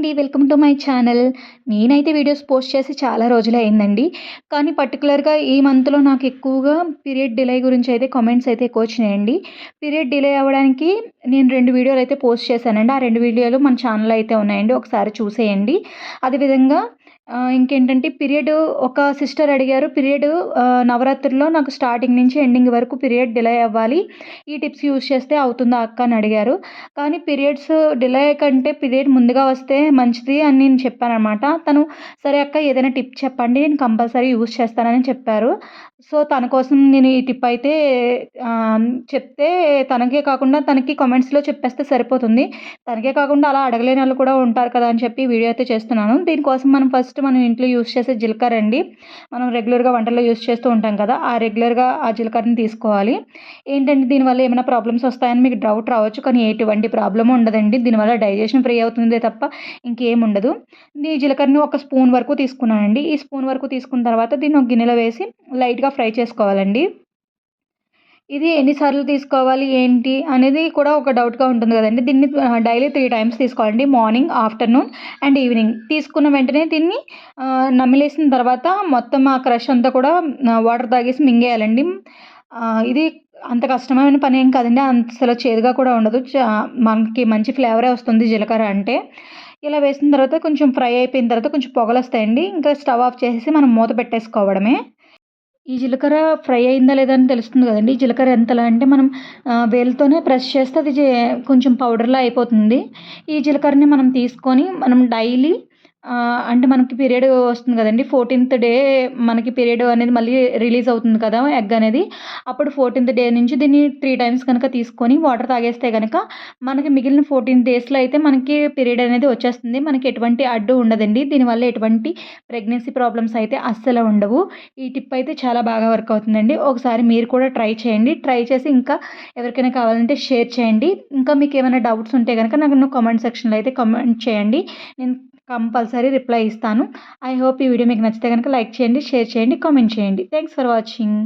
అండి. Welcome to my channel. నేనైతే videos post చేసి చాలా రోజులు అయిందండి కానీ పర్టికులర్గా ఈ మంత్లో నాకు ఎక్కువగా పీరియడ్ డిలే గురించి అయితే కామెంట్స్ అయితే ఎక్కువ వచ్చినాయండి. పీరియడ్ డిలే అవ్వడానికి నేను రెండు వీడియోలు అయితే పోస్ట్ చేశానండి. ఆ రెండు వీడియోలు మన ఛానల్ అయితే ఉన్నాయండి. ఒకసారి చూసేయండి. అదేవిధంగా ఇంకేంటంటే పీరియడ్ ఒక సిస్టర్ అడిగారు పీరియడ్ నవరాత్రుల్లో నాకు స్టార్టింగ్ నుంచి ఎండింగ్ వరకు పీరియడ్ డిలే అవ్వాలి. ఈ టిప్స్ యూజ్ చేస్తే అవుతుందా అక్క? అని అడిగారు. కానీ పీరియడ్స్ డిలే కంటే పీరియడ్ ముందుగా వస్తే మంచిది అని నేను చెప్పాను అనమాట తను సరే అక్క ఏదైనా టిప్ చెప్పండి నేను కంపల్సరీ యూజ్ చేస్తానని చెప్పారు. సో తన కోసం నేను ఈ టిప్ అయితే చెప్తే తనకే కాకుండా తనకి కామెంట్స్లో చెప్పేస్తే సరిపోతుంది. తనకే కాకుండా అలా అడగలేని వాళ్ళు కూడా ఉంటారు కదా అని చెప్పి వీడియో అయితే చేస్తున్నాను. దీనికోసం మనం ఫస్ట్ మనం ఇంట్లో యూస్ చేసే జీలకర్ర అండి. మనం రెగ్యులర్గా వంటల్లో యూస్ చేస్తూ ఉంటాం కదా ఆ రెగ్యులర్గా ఆ జీలకర్రని తీసుకోవాలి. ఏంటంటే దీనివల్ల ఏమైనా ప్రాబ్లమ్స్ వస్తాయని మీకు డౌట్ రావచ్చు కానీ ఎటువంటి ప్రాబ్లమ్ ఉండదండి. దీనివల్ల డైజెషన్ ఫ్రీ అవుతుందే తప్ప ఇంకేం ఉండదు. ఈ జీలకర్రని ఒక స్పూన్ వరకు తీసుకున్నానండి. ఈ స్పూన్ వరకు తీసుకున్న తర్వాత దీన్ని ఒక గిన్నెలో వేసి లైట్గా ఫ్రై చేసుకోవాలండి. ఇది ఎన్నిసార్లు తీసుకోవాలి ఏంటి అనేది కూడా ఒక డౌట్గా ఉంటుంది కదండి. దీన్ని డైలీ త్రీ టైమ్స్ తీసుకోవాలండి. Morning afternoon and evening. తీసుకున్న వెంటనే దీన్ని నమిలేసిన తర్వాత మొత్తం ఆ క్రష్ అంతా కూడా వాటర్ తాగేసి మింగేయాలండి. ఇది అంత కష్టమైన పని ఏం కాదండి. అసలు చేదుగా కూడా ఉండదు. మనకి మంచి ఫ్లేవరే వస్తుంది జీలకర్ర అంటే. ఇలా వేసిన తర్వాత కొంచెం ఫ్రై అయిపోయిన తర్వాత కొంచెం పొగలు వస్తాయండి. ఇంకా స్టవ్ ఆఫ్ చేసేసి మనం మూత పెట్టేసుకోవడమే. ఈ జీలకర్ర ఫ్రై అయిందా లేదా అని తెలుస్తుంది కదండి. జీలకర్ర ఎంతలా అంటే మనం వేలుతోనే ప్రెస్ చేస్తే అది కొంచెం పౌడర్లా అయిపోతుంది. ఈ జీలకర్రని మనం తీసుకొని మనం డైలీ అంటే మనకి పీరియడ్ వస్తుంది కదండి. ఫోర్టీన్త్ డే మనకి పీరియడ్ అనేది మళ్ళీ రిలీజ్ అవుతుంది కదా ఎగ్ అనేది. అప్పుడు ఫోర్టీన్త్ డే నుంచి దీన్ని త్రీ టైమ్స్ కనుక తీసుకొని వాటర్ తాగేస్తే కనుక మనకి మిగిలిన ఫోర్టీన్ డేస్లో అయితే మనకి పీరియడ్ అనేది వచ్చేస్తుంది. మనకి ఎటువంటి అడ్డు ఉండదండి. దీనివల్ల ఎటువంటి ప్రెగ్నెన్సీ ప్రాబ్లమ్స్ అయితే అస్సలు ఉండవు. ఈ టిప్ అయితే చాలా బాగా వర్క్ అవుతుందండి. ఒకసారి మీరు కూడా ట్రై చేయండి. ట్రై చేసి ఇంకా ఎవరికైనా కావాలంటే షేర్ చేయండి. ఇంకా మీకు ఏమైనా డౌట్స్ ఉంటే కనుక నాకు కామెంట్ సెక్షన్లో అయితే కామెంట్ చేయండి. నేను కంపల్సరీ రిప్లై ఇస్తాను. ఐ హోప్ ఈ వీడియో మీకు నచ్చితే కనుక లైక్ చేయండి షేర్ చేయండి కామెంట్ చేయండి. Thanks for watching